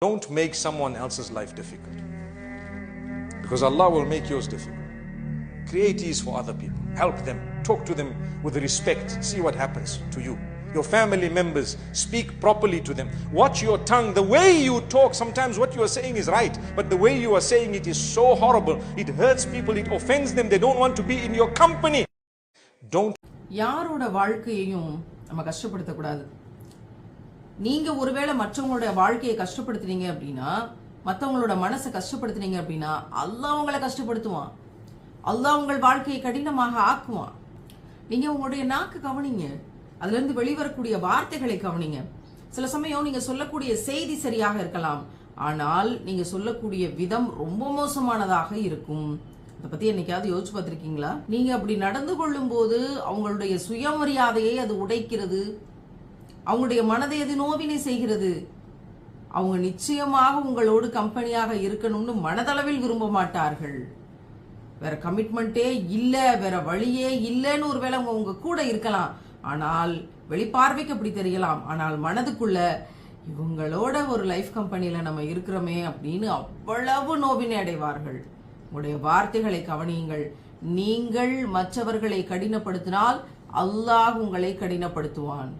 Don't make someone else's life difficult. Because Allah will make yours difficult. Create ease for other people. Help them. Talk to them with respect. See what happens to you. Your family members, speak properly to them. Watch your tongue. The way you talk, sometimes what you are saying is right, but the way you are saying it is so horrible. It hurts people, it offends them. They don't want to be in your company. Don't யாரோட வாழ்க்கையையும் நம்ம கஷ்டப்படுத்தக்கூடாது நீங்க ஒருவேளை மற்றவங்களோட வாழ்க்கையை கஷ்டப்படுத்துறீங்க அப்படின்னா மற்றவங்களோட மனசை கஷ்டப்படுத்துனீங்க அப்படின்னா அல்லா உங்களை கஷ்டப்படுத்துவான். அல்லா உங்கள் வாழ்க்கையை கடினமாக ஆக்குவான். நீங்க உங்களுடைய நாக்கு கவனிங்க. அதுல இருந்து வெளிவரக்கூடிய வார்த்தைகளை கவனிங்க. சில சமயம் நீங்க சொல்லக்கூடிய செய்தி சரியாக இருக்கலாம். ஆனால் நீங்க சொல்லக்கூடிய விதம் ரொம்ப மோசமானதாக இருக்கும். இதை பத்தி என்னைக்காவது யோசிச்சு பார்த்துருக்கீங்களா? நீங்க அப்படி நடந்து கொள்ளும் போது அவங்களுடைய சுயமரியாதையை அது உடைக்கிறது. அவங்களுடைய மனதை எது நோவினை செய்கிறது? அவங்க நிச்சயமாக உங்களோடு கம்பெனியாக இருக்கணும்னு மனதளவில் விரும்ப மாட்டார்கள். வேற கமிட்மெண்ட்டே இல்லை வேற வழியே இல்லைன்னு ஒருவேளை அவங்க உங்க கூட இருக்கலாம். ஆனால் வெளிப்பார்வைக்கு அப்படி தெரியலாம். ஆனால் மனதுக்குள்ள இவங்களோட ஒரு லைஃப் கம்பெனியில நம்ம இருக்கிறோமே அப்படின்னு அவ்வளவு நோவினை அடைவார்கள். உங்களுடைய வார்த்தைகளை கவனியுங்கள். நீங்கள் மற்றவர்களை கடினப்படுத்தினால் அல்லாஹ் உங்களை கடினப்படுத்துவான்.